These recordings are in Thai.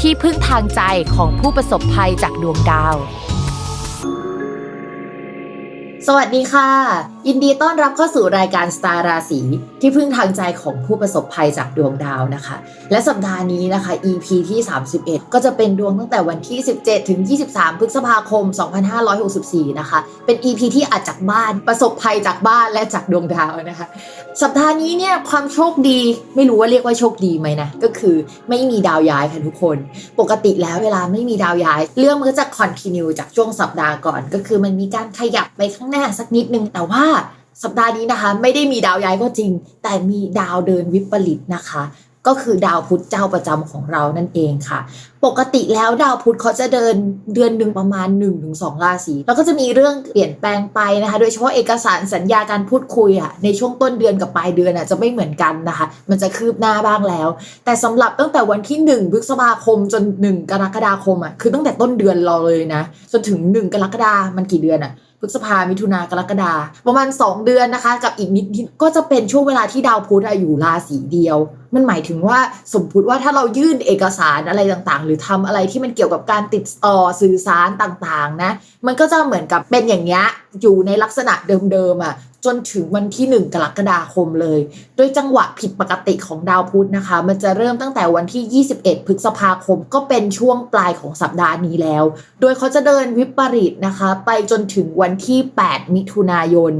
ที่พึ่งทางใจของผู้ประสบภัยจากดวงดาว สวัสดีค่ะ ยินดีต้อนรับเข้าสู่รายการสตาร์ราศีที่พึ่งทางใจของผู้ประสบภัยจากดวงดาวนะคะ และสัปดาห์นี้นะคะ EP ที่ 31 ก็จะเป็นดวงตั้งแต่วันที่ 17 ถึง 23 พฤษภาคม 2564 นะคะ เป็น EP ที่อาจจากบ้านประสบภัยจากบ้านและจากดวงดาวนะคะ สัปดาห์นี้เนี่ยความโชคดีไม่รู้ว่าเรียกว่าโชคดีไหมนะก็คือไม่มีดาวย้ายค่ะทุกคน ปกติแล้วเวลาไม่มีดาวย้าย เรื่องมันก็จะคอนติเนียจากช่วงสัปดาห์ก่อน ก็คือมันมีการขยับไปข้างหน้าสักนิดนึงแต่ว่า สัปดาห์นี้นะคะ ไม่ได้มีดาวย้ายก็จริง แต่มีดาวเดินวิปริตนะคะ ก็คือดาวพุธเจ้าประจำของเรานั่นเองค่ะ ปกติแล้วดาวพุธเขาจะเดินเดือนหนึ่งประมาณ 1-2 ราศีแล้วก็จะมีเรื่องเปลี่ยนแปลงไปนะคะ โดยเฉพาะเอกสารสัญญาการพูดคุยอะในช่วงต้นเดือนกับปลายเดือนอะจะไม่เหมือนกันนะคะ มันจะคืบหน้าบ้างแล้ว แต่สำหรับตั้งแต่วันที่1พฤษภาคมจน 1 กรกฎาคมอะคือตั้งแต่ต้นเดือนเราเลยนะจนถึง 1 กรกฎามันกี่เดือนอะ พฤษภามิถุนากรกฎาประมาณ 2 เดือนนะคะ กับอีกนิดนิดก็จะเป็นช่วงเวลาที่ดาวพุธอยู่ราศีเดียว มันหมายถึงว่าสมมติว่าถ้าเรายื่นเอกสารอะไรต่างๆ หรือทำอะไรที่มันเกี่ยวกับการติดต่อสื่อสารต่างๆนะมันก็จะเหมือนกับเป็นอย่างเงี้ยอยู่ในลักษณะเดิมๆอะ จนถึงวันที่ 1 กรกฎาคมเลย โดยจังหวะผิดปกติของดาวพุธนะคะ มันจะเริ่มตั้งแต่วันที่ 21 พฤษภาคม ก็เป็นช่วงปลายของสัปดาห์นี้แล้ว โดยเขาจะเดินวิปริตนะคะ ไปจนถึงวันที่ 8 มิถุนายน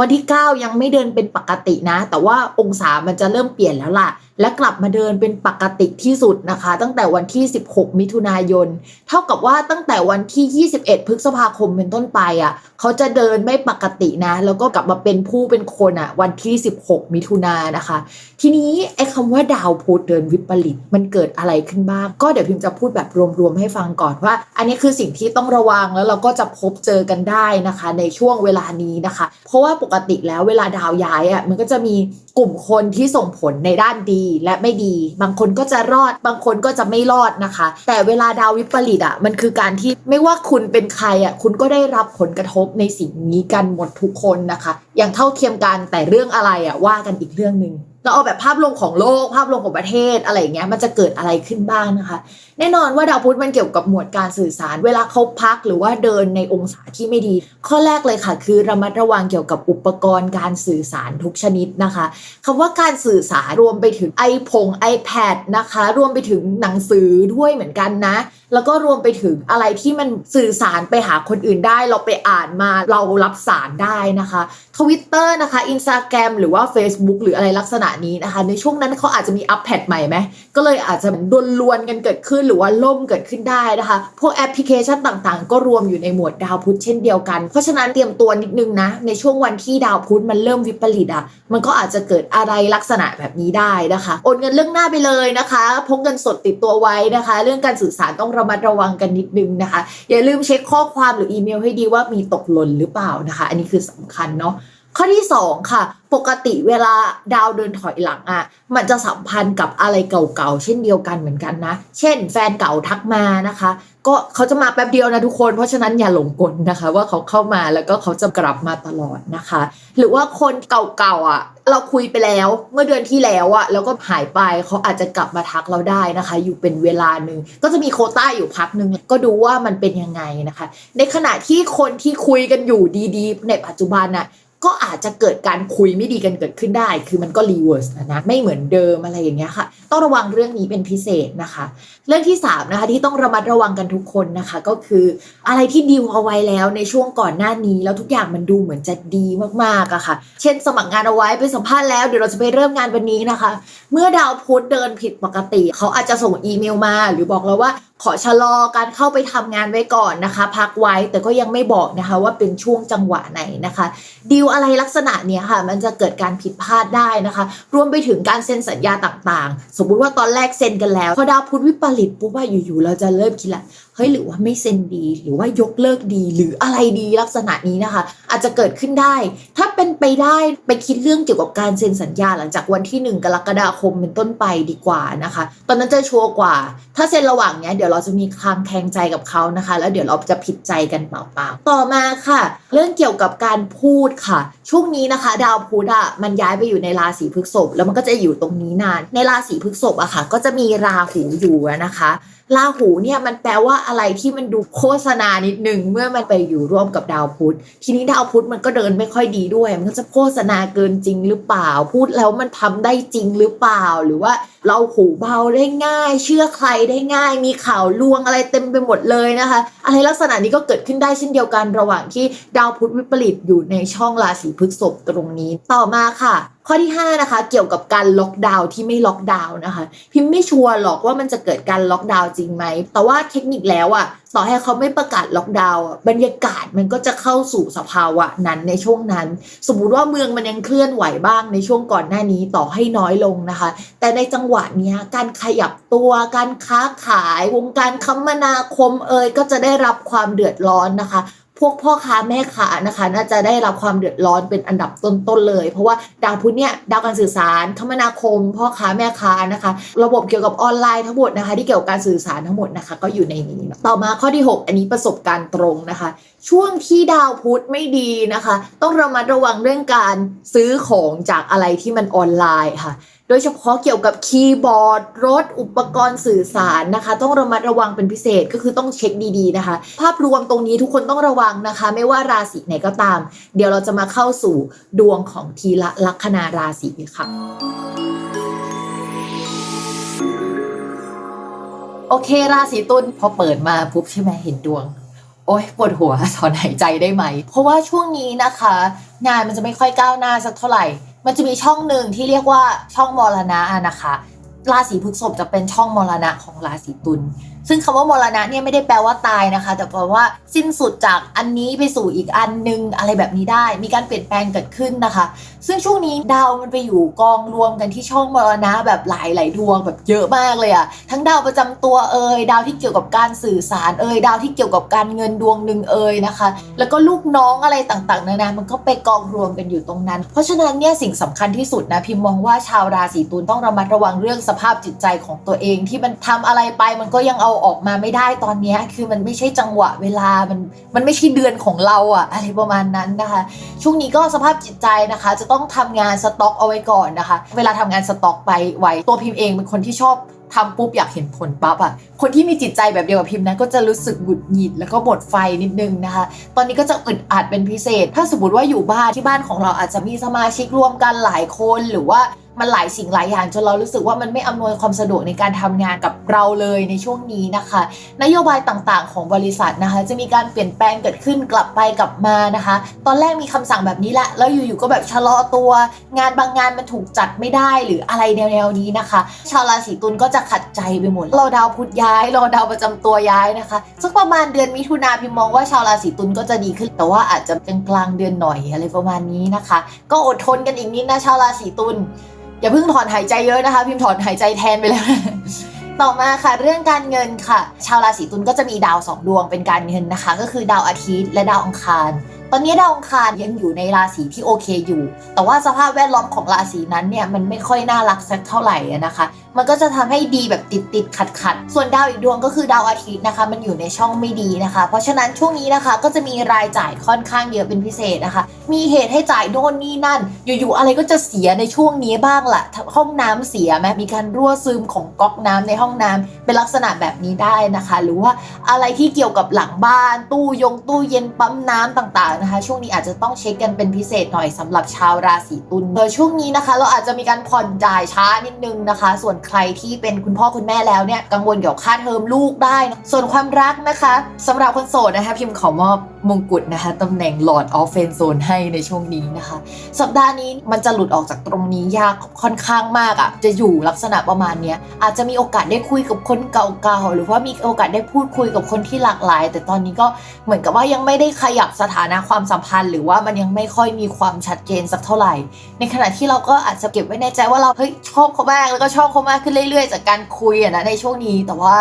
วันที่ 9 ยังไม่เดินเป็นปกตินะ แต่ว่าองศามันจะเริ่มเปลี่ยนแล้วล่ะ และกลับมาเดินเป็นปกติที่สุดนะคะ ตั้งแต่วันที่ 16 มิถุนายน เท่ากับว่าตั้งแต่วันที่ 21 พฤษภาคมเป็นต้นไปอะเขาจะเดินไม่ปกตินะ แล้วก็กลับมาเป็นผู้เป็นคนอะ วันที่ 16 มิถุนายนนะคะ ทีนี้ไอ้คำว่าดาวพุธเดินวิปริตมันเกิดอะไรขึ้นบ้างก็เดี๋ยวพิมจะพูดแบบรวมๆให้ฟังก่อนว่า อันนี้คือสิ่งที่ต้องระวังแล้วเราก็จะพบเจอกันได้นะคะ ในช่วงเวลานี้นะคะ เพราะว่าปกติแล้วเวลาดาวย้ายอะมันก็จะมีกลุ่มคนที่ส่งผลในด้านดีและไม่ดี บางคนก็จะรอด บางคนก็จะไม่รอดนะคะ แต่เวลาดาววิปริตอะมันคือการที่ไม่ว่าคุณเป็นใครอะคุณก็ได้รับผลกระทบในสิ่งนี้กันหมดทุกคนนะคะ อย่างเท่าเทียมกันแต่เรื่องอะไรอะว่ากันอีกเรื่องหนึ่งเราเอาแบบภาพรวมของโลกภาพรวมของประเทศอะไรอย่างเงี้ยมันจะเกิดอะไรขึ้นบ้างนะคะแน่นอนว่าดาวพุธมันเกี่ยวกับหมวดการสื่อสาร เวลาเขาพักหรือว่าเดินในองศาที่ไม่ดี ข้อแรกเลยค่ะ คือระมัดระวังเกี่ยวกับอุปกรณ์การสื่อสารทุกชนิดนะคะคำว่าการสื่อสารรวมไปถึง iPhone iPad นะคะ รวมไปถึงหนังสือด้วยเหมือนกันนะ แล้วก็รวมไปถึงอะไรที่มันสื่อสารไปหาคนอื่นได้ เราไปอ่านมาเรารับสารได้นะคะทวิตเตอร์นะคะ Instagram หรือว่า Facebook หรืออะไรลักษณะนี้นะคะ ในช่วงนั้นเขาอาจจะมีอัปเดตใหม่ไหมก็เลยอาจจะดนลวนกันเกิดขึ้นหรือว่าล่มเกิดขึ้นได้นะคะ พวกแอปพลิเคชันต่างๆ ก็รวมอยู่ในหมวดดาวพุธเช่นเดียวกัน เพราะฉะนั้นเตรียมตัวนิดนึงนะ ในช่วงวันที่ดาวพุธมันเริ่มวิปริตอะ มันก็อาจจะเกิดอะไรลักษณะแบบนี้ได้นะคะ โอนเงินเรื่องหน้าไปเลยนะคะพกเงินสดติดตัวไว้นะคะ เรื่องการสื่อสารต้องระมัดระวังกันนิดนึงนะคะ อย่าลืมเช็คข้อความหรืออีเมลให้ดีว่ามีตกหล่นหรือเปล่านะคะ อันนี้คือสำคัญเนาะ ข้อที่2ค่ะ ปกติเวลาดาวเดินถอยหลังอะ่ะ มันจะสัมพันธ์กับอะไรเก่าๆ เช่นเดียวกันเหมือนกันนะ เช่น แฟนเก่าทักมานะคะ ก็เขาจะมาแป๊บเดียวนะทุกคน เพราะฉะนั้นอย่าหลงกลนะคะ ว่าเขาเข้ามาแล้วก็เขาจะกลับมาตลอดนะคะ หรือว่าคนเก่าๆอะ เราคุยไปแล้วเมื่อเดือนที่แล้วอะแล้วก็หายไปเขาอาจจะกลับมาทักเราได้นะคะ อยู่เป็นเวลาหนึ่งก็จะมีโคต้าอยู่พักหนึ่งก็ดูว่ามันเป็นยังไงนะคะ ในขณะที่คนที่คุยกันอยู่ดีๆ ในปัจจุบันน่ะ ก็อาจจะเกิดการคุยไม่ดีกันเกิดขึ้นได้ คือมันก็รีเวิร์สนะไม่เหมือนเดิมอะไรอย่างเงี้ยค่ะ ต้องระวังเรื่องนี้เป็นพิเศษนะคะ เรื่องที่3นะคะที่ต้องระมัดระวังกันทุกคนนะคะ ก็คืออะไรที่ดีลเอาไว้แล้วในช่วงก่อนหน้านี้ แล้วทุกอย่างมันดูเหมือนจะดีมากๆอะค่ะ เช่น สมัครงานเอาไว้ไปสัมภาษณ์แล้วเดี๋ยวเราจะไปเริ่มงานวันนี้นะคะ เมื่อดาวพุธเดินผิดปกติ เขาอาจจะส่งอีเมลมา หรือบอกเราว่าขอชะลอการเข้าไปทำงานไว้ก่อนนะคะ พักไว้แต่ก็ยังไม่บอกนะคะว่าเป็นช่วงจังหวะไหนนะคะดีลอะไรลักษณะเนี้ยค่ะ มันจะเกิดการผิดพลาดได้นะคะ รวมไปถึงการเซ็นสัญญาต่างๆ สมมุติว่าตอนแรกเซ็นกันแล้วพอดาวพุธวิปริตปุ๊บว่าอยู่ๆเราจะเริ่มคิดละเฮ้ยหรือว่าไม่เซ็นดี หรือว่ายกเลิกดี หรืออะไรดีลักษณะนี้นะคะ อาจจะเกิดขึ้นได้ ถ้าเป็นไปได้ไปคิดเรื่องเกี่ยวกับการเซ็นสัญญาหลังจากวันที่ 1 กรกฎาคมเป็นต้นไปดีกว่านะคะ ตอนนั้นจะชัวร์กว่า ถ้าเซ็นระหว่างเนี้ยเดี๋ยวเราจะมีคลางแคลงใจกับเขานะคะ แล้วเดี๋ยวเราจะผิดใจกันเปล่าๆต่อมาค่ะ เรื่องเกี่ยวกับการพูดค่ะ ช่วงนี้นะคะ ดาวพุธอะมันย้ายไปอยู่ในราศีพฤษภแล้วมันก็จะอยู่ตรงนี้นาน ในราศีพฤษภอะค่ะ ก็จะมีราหูอยู่นะคะ ราหูเนี่ยมันแปลว่าอะไรที่มันดูโฆษณานิดนึงเมื่อมันไปอยู่ร่วมกับดาวพุธ ทีนี้ดาวพุธมันก็เดินไม่ค่อยดีด้วย มันก็จะโฆษณาเกินจริงหรือเปล่า พูดแล้วมันทำได้จริงหรือเปล่า หรือว่าเราหูเบาได้ง่าย เชื่อใครได้ง่าย มีข่าวลวงอะไรเต็มไปหมดเลยนะคะ อะไรลักษณะนี้ก็เกิดขึ้นได้เช่นเดียวกันระหว่างที่ดาวพุธวิปริตอยู่ในช่องราศีพฤษภตรงนี้ ต่อมาค่ะ ข้อที่5นะคะเกี่ยวกับการล็อกดาวน์ที่ไม่ล็อกดาวน์นะคะ พิมพ์ไม่ชัวร์หรอกว่ามันจะเกิดการล็อกดาวน์จริงไหม แต่ว่าเทคนิคแล้วอะต่อให้เขาไม่ประกาศล็อกดาวน์บรรยากาศมันก็จะเข้าสู่สภาวะนั้นในช่วงนั้น สมมุติว่าเมืองมันยังเคลื่อนไหวบ้างในช่วงก่อนหน้านี้ต่อให้น้อยลงนะคะ แต่ในจังหวะนี้การขยับตัวการค้าขายวงการคมนาคมเอ่ยก็จะได้รับความเดือดร้อนนะคะ พวกพ่อค้าแม่ค้านะคะ น่าจะได้รับความเดือดร้อนเป็นอันดับต้นๆเลย เพราะว่าดาวพุธเนี่ยดาวการสื่อสารคมนาคม พ่อค้าแม่ค้านะคะ ระบบเกี่ยวกับออนไลน์ทั้งหมดนะคะ ที่เกี่ยวกับการสื่อสารทั้งหมดนะคะ ก็อยู่ในนี้ ต่อมาข้อที่ 6 อันนี้ประสบการณ์ตรงนะคะ ช่วงที่ดาวพุธไม่ดีนะคะ ต้องระมัดระวังเรื่องการซื้อของจากอะไรที่มันออนไลน์ค่ะ โดยเฉพาะเกี่ยวกับคีย์บอร์ด รถ อุปกรณ์สื่อสารนะคะ ต้องระมัดระวังเป็นพิเศษก็คือต้องเช็คดีๆนะคะ ภาพรวมตรงนี้ทุกคนต้องระวังนะคะ ไม่ว่าราศีไหนก็ตาม เดี๋ยวเราจะมาเข้าสู่ดวงของทีละลัคนาราศีค่ะโอเคราศีตุลพอเปิดมาปุ๊บใช่ไหมเห็นดวง โอ๊ยปวดหัวถอนหายใจได้ไหม เพราะว่าช่วงนี้นะคะ งานมันจะไม่ค่อยก้าวหน้าสักเท่าไหร่ มันจะมีช่องหนึ่งที่เรียกว่าช่องมรณะนะคะ ราศีพฤษภจะเป็นช่องมรณะของราศีตุล ซึ่งคำว่ามรณะเนี่ยไม่ได้แปลว่าตายนะคะ แต่แปลว่าสิ้นสุดจากอันนี้ไปสู่อีกอันนึงอะไรแบบนี้ได้ มีการเปลี่ยนแปลงเกิดขึ้นนะคะ ซึ่งช่วงนี้ดาวมันไปอยู่กองรวมกันที่ช่องมรณะแบบหลายหลายๆดวงแบบเยอะมากเลยอะทั้งดาวประจำตัวเอ่ยดาวที่เกี่ยวกับการสื่อสารเอ่ยดาวที่เกี่ยวกับการเงินดวงหนึ่งเอ่ยนะคะ แล้วก็ลูกน้องอะไรต่างๆนานามันก็ไปกองรวมกันอยู่ตรงนั้น เพราะฉะนั้นเนี่ยสิ่งสำคัญที่สุดนะพิมมองว่าชาวราศีตุลต้องระมัดระวังเรื่องสภาพจิตใจของตัวเองที่มันทำอะไรไปมันก็ยังเอาออกมาไม่ได้ตอนนี้คือมันไม่ใช่จังหวะเวลามันมันไม่ใช่เดือนของเราอะอะไรประมาณนั้นนะคะ ช่วงนี้ก็สภาพจิตใจนะคะ จะต้องทำงานสต็อกเอาไว้ก่อนนะคะ เวลาทำงานสต็อกไปไว้ตัวพิมพ์เองเป็นคนที่ชอบทำปุ๊บอยากเห็นผลปั๊บอะคนที่มีจิตใจแบบเดียวกับพิมพ์นะก็จะรู้สึกหงุดหงิดแล้วก็หมดไฟนิดนึงนะคะ ตอนนี้ก็จะอึดอัดเป็นพิเศษ ถ้าสมมติว่าอยู่บ้านที่บ้านของเราอาจจะมีสมาชิกร่วมกันหลายคนหรือว่า มันหลายสิ่งหลายอย่างจนเรารู้สึกว่ามันไม่อำนวยความสะดวกในการทำงานกับเราเลยในช่วงนี้นะคะ นโยบายต่างๆ ของบริษัทนะคะ จะมีการเปลี่ยนแปลงเกิดขึ้นกลับไปกลับมานะคะ ตอนแรกมีคำสั่งแบบนี้แหละแล้วอยู่ๆก็แบบชะลอตัว งานบางงานมันถูกจัดไม่ได้หรืออะไรแนวๆนี้นะคะ ชาวราศีตุลก็จะขัดใจไปหมดรอดาวพุธย้ายรอดาวประจำตัวย้ายนะคะสักประมาณเดือนมิถุนาพิมมองว่าชาวราศีตุลก็จะดีขึ้น แต่ว่าอาจจะกลางๆเดือนหน่อยอะไรประมาณนี้นะคะ ก็อดทนกันอีกนิดนะชาวราศีตุล อย่าเพิ่งถอนหายใจเยอะนะคะ พิมพ์ถอนหายใจแทนไปแล้วต่อมาค่ะเรื่องการเงินค่ะ ชาวราศีตุลก็จะมีดาวสองดวงเป็นการเงินนะคะ ก็คือดาวอาทิตย์และดาวอังคาร ตอนนี้ดาวอังคารยังอยู่ในราศีที่โอเคอยู่ แต่ว่าสภาพแวดล้อมของราศีนั้นเนี่ยมันไม่ค่อยน่ารักสักเท่าไหร่นะคะ มันก็จะทำให้ดีแบบติดติดขัดขัดส่วนดาวอีกดวงก็คือดาวอาทิตย์นะคะ มันอยู่ในช่องไม่ดีนะคะ เพราะฉะนั้นช่วงนี้นะคะก็จะมีรายจ่ายค่อนข้างเยอะเป็นพิเศษนะคะ มีเหตุให้จ่ายโน่นนี่นั่น อยู่ๆอะไรก็จะเสียในช่วงนี้บ้างละ่ะห้องน้ำเสียไหมมีการรั่วซึมของก๊อกน้ำในห้องน้ำเป็นลักษณะแบบนี้ได้นะคะ หรือว่าอะไรที่เกี่ยวกับหลังบ้าน ตู้ยงตู้เย็นปั๊มน้ำต่างๆนะคะ ช่วงนี้อาจจะต้องเช็คกันเป็นพิเศษหน่อยสำหรับชาวราศีตุลโดยช่วงนี้นะคะ เราอาจจะมีการผ่อนจ่ายช้านิดนึงนะคะ ส่วนใครที่เป็นคุณพ่อคุณแม่แล้วเนี่ยกังวลเกี่ยวกับค่าเทอมลูกได้นะส่วนความรักนะคะสำหรับคนโสดนะคะพิมพ์ขอมอบ มงกุฎนะคะตำแหน่ง Lord of f r i e n d Zone ให้ในช่วงนี้นะคะ สัปดาห์นี้มันจะหลุดออกจากตรงนี้ยากค่อนข้างมากอะ่ะ จะอยู่ลักษณะประมาณเนี้ยอาจจะมีโอกาสได้คุยกับคนเก่าๆหรือว่ามีโอกาสได้พูดคุยกับคนที่หลากหลาย แต่ตอนนี้ก็เหมือนกับว่ายังไม่ได้ขยับสถานะความสัมพันธ์ หรือว่ามันยังไม่ค่อยมีความชัดเจนสักเท่าไหร่ ในขณะที่เราก็อาจจะเก็บไว้ในใจว่าเราเฮ้ยชอบเขามากแล้วก็ชอบเขามากขึ้นเรื่อย ๆ จากการคุยอะนะในช่วงนี้แต่ว่า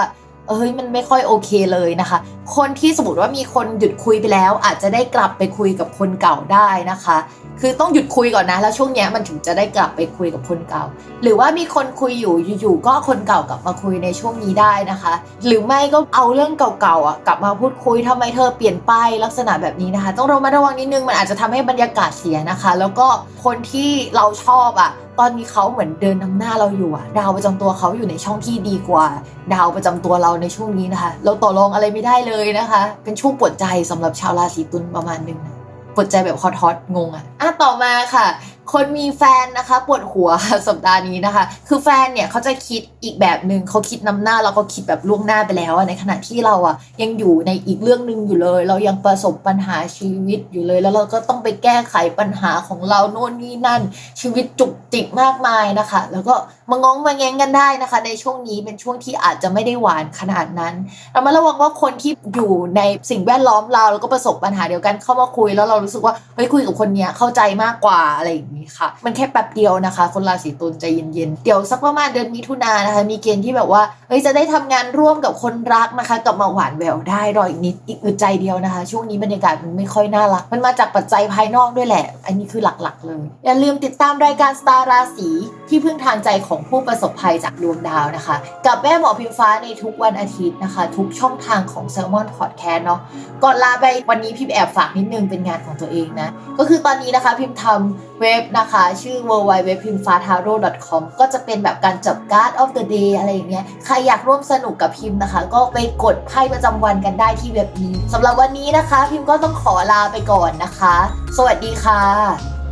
เอ้ยมันไม่ค่อยโอเคเลยนะคะ คนที่สมมติว่ามีคนหยุดคุยไปแล้ว อาจจะได้กลับไปคุยกับคนเก่าได้นะคะ คือต้องหยุดคุยก่อนนะ แล้วช่วงเนี้ยมันถึงจะได้กลับไปคุยกับคนเก่า หรือว่ามีคนคุยอยู่อยู่ๆก็คนเก่ากลับมาคุยในช่วงนี้ได้นะคะ หรือไม่ก็เอาเรื่องเก่าๆอะกลับมาพูดคุยทำไมเธอเปลี่ยนไปลักษณะแบบนี้นะคะ ต้องระมัดระวังนิดนึงมันอาจจะทำให้บรรยากาศเสียนะคะ แล้วก็คนที่เราชอบอะตอนนี้เขาเหมือนเดินนำหน้าเราอยู่อะดาวประจำตัวเขาอยู่ในช่องที่ดีกว่า ดาวประจำตัวเราในช่วงนี้นะคะ เราต่อรองอะไรไม่ได้เลยนะคะ เป็นช่วงปวดใจสำหรับชาวราศีตุลประมาณหนึงนะ ปวดใจแบบฮอตฮอตงงอะอะต่อมาค่ะ คนมีแฟนนะคะปวดหัวสัปดาห์นี้นะคะ คือแฟนเนี่ยเขาจะคิดอีกแบบหนึ่งเขาคิดนำหน้าแล้วก็คิดแบบล่วงหน้าไปแล้วอะในขณะที่เราอะยังอยู่ในอีกเรื่องหนึ่งอยู่เลย เรายังประสบปัญหาชีวิตอยู่เลย แล้วเราก็ต้องไปแก้ไขปัญหาของเราโน่นนี่นั่น ชีวิตจุกจิกมากมายนะคะ แล้วก็มางงมาแงงกันได้นะคะ ในช่วงนี้เป็นช่วงที่อาจจะไม่ได้หวานขนาดนั้นเรามาระวังว่าคนที่อยู่ในสิ่งแวดล้อมเราแล้วก็ประสบปัญหาเดียวกันเข้ามาคุย แล้วเรารู้สึกว่าเฮ้ยคุยกับคนเนี้ยเข้าใจมากกว่าอะไรอย่างนี้ค่ะ มันแค่แป๊บเดียวนะคะ คนราศีตุลใจเย็นๆ เดี๋ยวสักประมาณเดือนมิถุนายนนะคะ มีเกณฑ์ที่แบบว่าเฮ้ยจะได้ทำงานร่วมกับคนรักนะคะกลับมาหวานแววได้รออีกนิดอีกอึดใจเดียวนะคะ ช่วงนี้บรรยากาศมันไม่ค่อยน่ารัก มันมาจากปัจจัยภายนอกด้วยแหละ อันนี้คือหลักๆ เลย อย่าลืมติดตามรายการสตาร์ราศีที่พึ่งทางใจของผู้ประสบภัยจากดวงดาวนะคะ กับแม่หมอพิมฟ้าในทุกวันอาทิตย์นะคะ ทุกช่องทางของ s ซ l m o n Podcast เนาะก่อนลาไปวันนี้พิมแอบฝากนิดนึงเป็นงานของตัวเองนะก็คือตอนนี้นะคะพิมทำเว็บนะคะ ชื่อ w w w p i m f a t a r o com ก็จะเป็นแบบการจับการ์ด of the day อะไรอย่างเงี้ย ใครอยากร่วมสนุกกับพิมพ์นะคะ ก็ไปกดไพ่ประจำวันกันได้ที่เว็บนี้สำหรับวันนี้นะคะ พิมก็ต้องขอลาไปก่อนนะคะ สวัสดีค่ะ